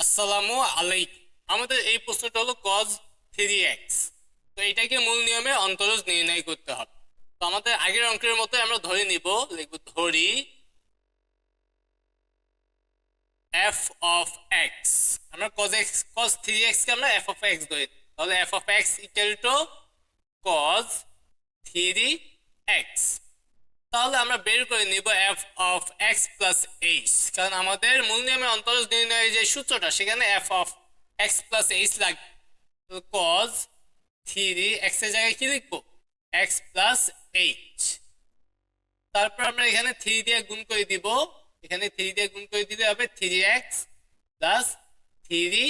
আসসালামু আলাইকুম আমাদের এই প্রশ্নটা হলো কজ থ্রি এক্স তো এটাকে মূল নিয়মে অন্তরজ নির্ণয় করতে হবে। তো আমাদের আগের অঙ্কের মতো আমরা ধরে নিব, লিখব ধরি এফ অফ এক্স আমরা cos x cos three x কে আমরা এফ অফ এক্স ধরি। তাহলে f of x equal to cos three x তাহলে আমরা বের করে নিব f of x plus h কারণ আমাদের মূল নিয়মে অন্তরজ নির্ণয়ের যে সূত্রটা, সেখানে f of x plus h লাগবে। কজ থ্রি এক্সের জায়গায় কি লিখব? এক্স প্লাস এইচ তারপর আমরা এখানে থ্রি দিয়ে গুণ করে দিব। এখানে থ্রি দিয়ে গুণ করে দিলে হবে three x plus three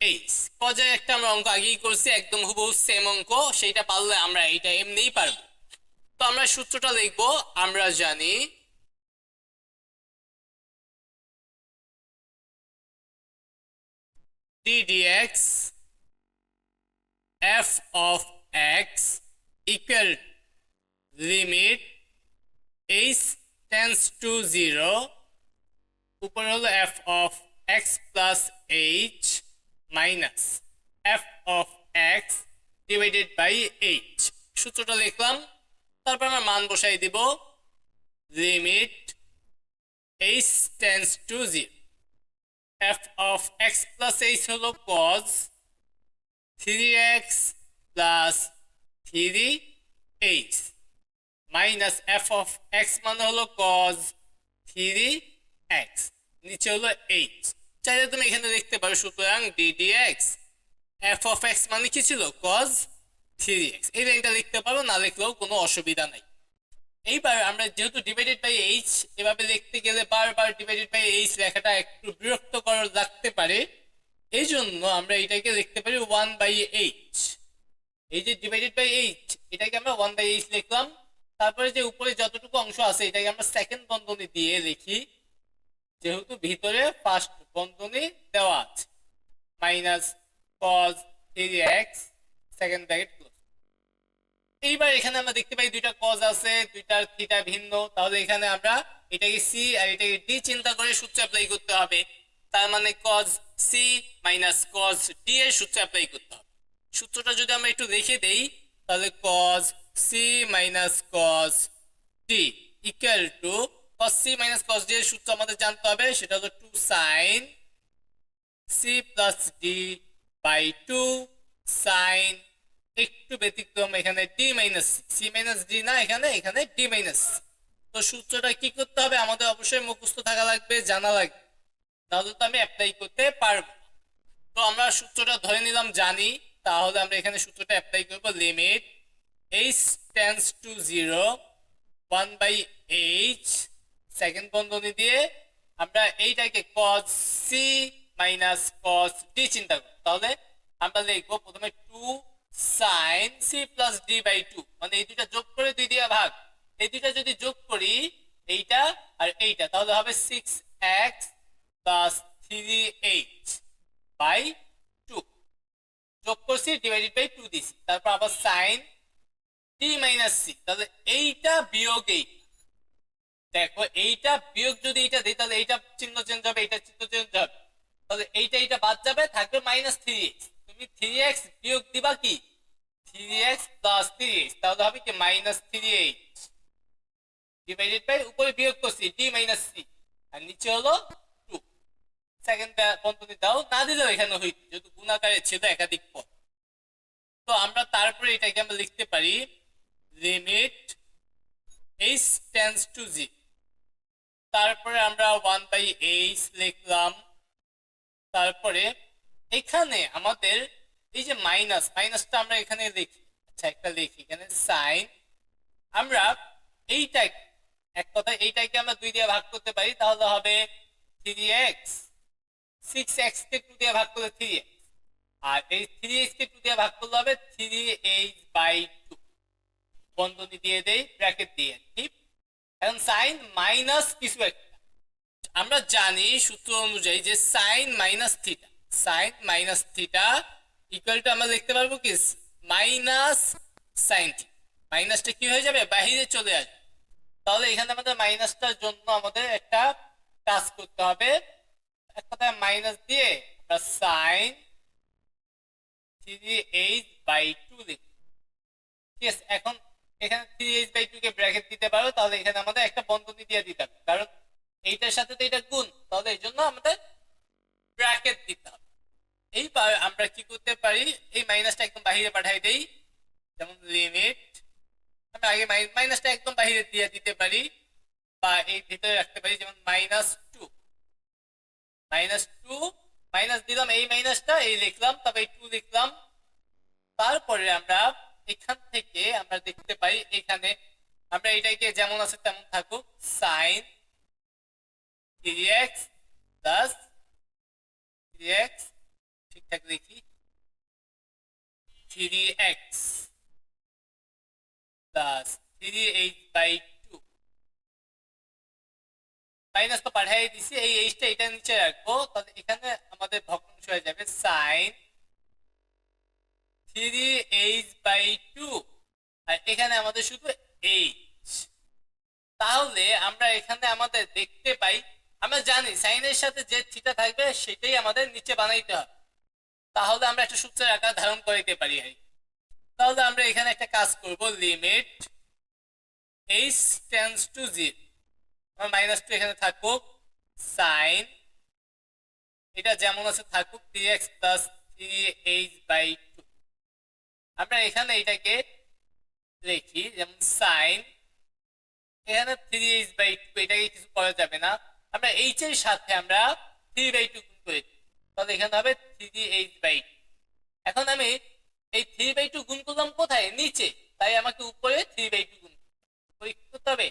h কজের একটা আমরা অঙ্ক আগেই করছি, একদম হুবহু সেম অঙ্ক, সেইটা পারলে আমরা এইটা এমনিই পারব। তো আমরা সূত্রটা লিখব আমরা জানি dx f of x equal limit h tends to 0 উপরে হলো f of x plus h minus f of x divided by h সূত্রটা লিখলাম তারপর আমরা মান বসাই দিব limit h tends to 0 f of x plus h হলো cos three x plus three h minus f of x মানে হলো কজ থ্রি এক্স নিচে হলো এইচ চাইলে তুমি এখানে দেখতে পারো, সুতরাং d d x f of x মানে কি ছিল? 3x এই লাইনটা লিখতে পারো, না লিখলেও কোনো অসুবিধা নাই। এইবার আমরা যেহেতু ডিভাইডেড বাই এইচ এভাবে লিখতে গেলে বারবার ডিভাইডেড বাই এইচ লেখাটা একটু বিরক্তকর লাগতে পারে। এই জন্য আমরা এটাকে লিখতে পারি ওয়ান বাই এইচ এই যে ডিভাইডেড বাই এইচ এটাকে আমরা ওয়ান বাই এইচ লিখলাম। তারপরে যে উপরে যতটুকু অংশ আছে, এটাকে আমরা সেকেন্ড বন্ধনী দিয়ে লিখি। যেহেতু ভিতরে ফার্স্ট বন্ধনী দেওয়া আছে। Minus cos three x second bracket এইবার এখানে আমরা দেখতে পাই দুইটা কজ আছে, দুইটার থিটা ভিন্ন। তাহলে এখানে আমরা এটাকে সি আর এটাকে ডি চিন্তা করে সূত্র অ্যাপ্লাই করতে হবে। তার মানে cos c minus cos d এর সূত্র অ্যাপ্লাই করতে হবে। সূত্রটা যদি আমরা একটু লিখে দেই, তাহলে cos c minus cos d equal to cos c minus cos d এর সূত্র আমাদের জানতে হবে, সেটা হলো two sine c plus d by two sine একটু ব্যতিক্রম এখানে d minus c minus d না, এখানে এখানে ডি মাইনাস তো সূত্রটা কি করতে হবে? আমাদের অবশ্যই মুখস্থ থাকা লাগবে, জানা লাগবে। তাহলে তো আমি অ্যাপ্লাই করতে পারব। তো আমরা সূত্রটা ধরে নিলাম, জানি। তাহলে আমরা এখানে সূত্রটা অ্যাপ্লাই করব limit h tends to zero one by h second বন্ধনী দিয়ে আমরা এইটাকে cos c minus cos d চিন্তা করব। তাহলে আমরা লিখব প্রথমে two sine c plus d by two মানে এই দুইটা যোগ করে দুই দিয়ে ভাগ। এই দুইটা যদি যোগ করি, এইটা আর এইটা, তাহলে হবে six x plus three h by two যোগ করছি ডিভাইডেড বাই টু দিছি, তারপর আবার সাইন ডি মাইনাস সি তাহলে এইটা বিয়োগ এই। দেখো, এইটা বিয়োগ যদি এইটা দিই, তাহলে এইটা চিহ্ন চেঞ্জ হবে, এইটা চিহ্ন চেঞ্জ হবে। তাহলে এইটা এইটা বাদ যাবে, থাকবে মাইনাস থ্রি এক্স তুমি থ্রি এক্স বিয়োগ দিবা কি? Three x plus three x তাহলে হবে কি minus three h divided by উপরে বিয়োগ করছি ডি মাইনাস সি আর নিচে হলো টু সেকেন্ড বন্ধনী দাও, না দিলেও এখানে হইত, যেহেতু গুণাকারে ছিল একাধিক পদ। তো আমরা তারপরে এটাকে আমরা লিখতে পারি limit h tends to g তারপরে আমরা ওয়ান বাই এইচ লিখলাম। তারপরে এখানে আমাদের এই যে মাইনাস মাইনাসটা আমরা এখানে লিখি আচ্ছা একটা লিখি এখানে সাইন আমরা এইটা এক কথা এইটাকে আমরা দুই দিয়ে ভাগ করতে পারি, তাহলে হবে থ্রি এক্স সিক্স এক্স কে টু দিয়ে ভাগ করলে থ্রি এক্স আর এই থ্রি এক্স কে টু দিয়ে ভাগ করলে হবে থ্রি এইচ বাই টু বন্ধনী দিয়ে দেই ব্র্যাকেট দিয়ে। ঠিক? এখন সাইন মাইনাস কিছু একটা। আমরা জানি সূত্র অনুযায়ী যে sine minus theta sine minus theta equal to আমরা লিখতে পারব কি? মাইনাস সাইন মাইনাসটা কি হয়ে যাবে? বাহিরে চলে আসবে। তাহলে এখানে আমাদের মাইনাসটার জন্য আমাদের একটা কাজ করতে হবে। এক কথায় মাইনাস দিয়ে sine three h by two ঠিক আছে, এখন এখানে থ্রি এইচ বাই ব্র্যাকেট দিতে পারো, তাহলে এখানে আমাদের একটা বন্ধনী দিয়ে দিতে হবে। কারণ এইটার সাথে তো এটা গুণ, তাহলে এই জন্য আমাদের ব্র্যাকেট দিতে এইবার আমরা কি করতে পারি? এই মাইনাসটা একদম বাইরে পাঠাই দেই। যেমন লিমিট আমরা আগে মাইনাসটা একদম বাইরে দিয়ে দিতে পারি বা এই ভিতরে রাখতে পারি, যেমন minus two minus two minus দিলাম এই মাইনাসটা এই লিখলাম তবে এই টু লিখলাম। তারপরে আমরা এখান থেকে আমরা দেখতে পাই এখানে আমরা এটাকে যেমন আছে তেমন থাকুক sine three x plus three x ঠিকঠাক লিখি three x plus three h by two minus তো পাঠাই দিছি, এই এইচটা এটা নিচে রাখব, তাহলে এখানে আমাদের ভগ্নাংশ হয়ে যাবে sine three h by two আর এখানে আমাদের শুধু এইচ তাহলে আমরা এখানে আমাদের দেখতে পাই, আমরা জানি সাইনের সাথে যে থিটা থাকবে, সেটাই আমাদের নিচে বানাইতে হবে। তাহলে আমরা একটা সূত্রের আকার ধারণ করিতে পারি তাহলে আমরা এখানে একটা কাজ করব limit h tends to zero আমার মাইনাস টু এখানে থাকুক সাইন এটা যেমন আছে থাকুক three x plus three h by two আমরা এখানে এটাকে লিখি, যেমন সাইন এখানে থ্রি এইচ বাই টু এটাকে কিছু করা যাবে না। আমরা এইচ এর সাথে আমরা থ্রি বাই টু গুণ করে তাহলে এখানে হবে থ্রি এইচ বাই এখন আমি এই থ্রি বাই টু গুণ করলাম কোথায়? নিচে। তাই আমাকে উপরে থ্রি বাই টু গুণ কি করতে হবে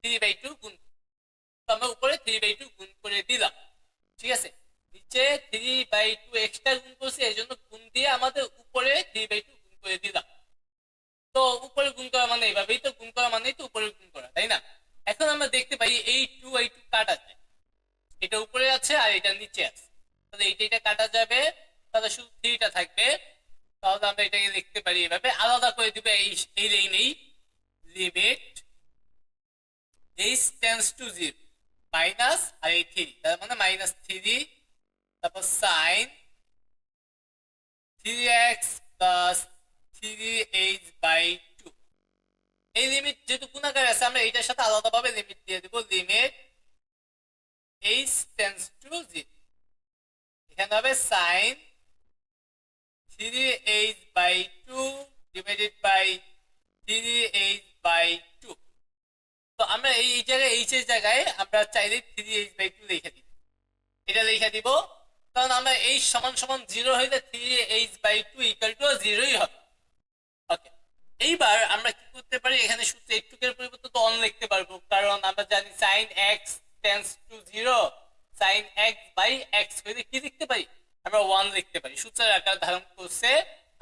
থ্রি বাই টু গুণ তো আমরা উপরে থ্রি বাই টু গুণ করে দিলাম। ঠিক আছে? নিচে থ্রি বাই টু এক্সট্রা গুণ করছি, এই জন্য গুণ দিয়ে আমাদের উপরে থ্রি বাই টু গুণ করে দিলাম। তো উপরে গুণ করা মানে এইভাবেই তো গুণ করা মানেই তো উপরে গুণ করা, তাই না? এখন আমরা দেখতে পাই এই টু এই টু কাটা যায় এটা উপরে আছে আর এটা নিচে আছে। তাহলে এইটা এটা কাটা যাবে, তাহলে শুধু থ্রিটা থাকবে। তাহলে আমরা এটাকে লিখতে পারি এভাবে। আলাদা করে দিবে এই এই লাইনেই limit h tends to zero minus আর এই থ্রি তার মানে মাইনাস থ্রি তারপর sine three x plus three h by two এই লিমিট যেহেতু গুণাকার আছে, আমরা এইটার সাথে আলাদাভাবে লিমিট দিয়ে দেবো। Limit h tends to zero এখানে হবে sine three h by two divided by three h by two তো আমরা এই জায়গায় এইচ এর জায়গায় আমরা চাইলে থ্রি এইচ বাই টু লিখে দিব এটা লিখে দিব। কারণ আমরা এইচ সমান সমান জিরো হইলে three h by two equal to জিরোই হবে। ওকে এইবার আমরা কি করতে পারি? এখানে সূত্রে একটুকের পরিবর্তে তো অন লিখতে পারব। কারণ আমরা জানি sine x tends to zero sine x by x হইলে কি লিখতে পারি? আমরা ওয়ান লিখতে পারি। সূত্রের আকার ধারণ করছে,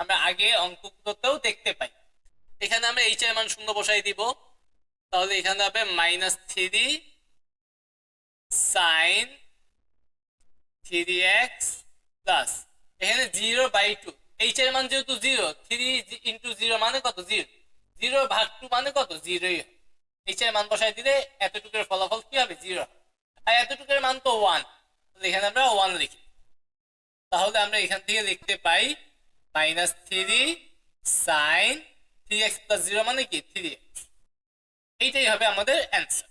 আমরা আগে অঙ্কগুলোতেও দেখতে পাই। এখানে আমরা এইচ এর মান শূন্য বসাই দিব। তাহলে এখানে হবে minus three sine three x plus এখানে জিরো বাই টু এইচ এর মান যেহেতু জিরো থ্রি ইন্টু জিরো মানে কত? জিরো জিরো ভাগ টু মানে কত? জিরোই এইচ এর মান বসাই দিলে এতটুকুর ফলাফল কি হবে? জিরো আর এতটুকুর মান তো ওয়ান এখানে আমরা ওয়ান লিখি। তাহলে আমরা এখান থেকে লিখতে পাই minus three sine three x plus zero মানে কি? থ্রি এক্স এইটাই হবে আমাদের অ্যান্সার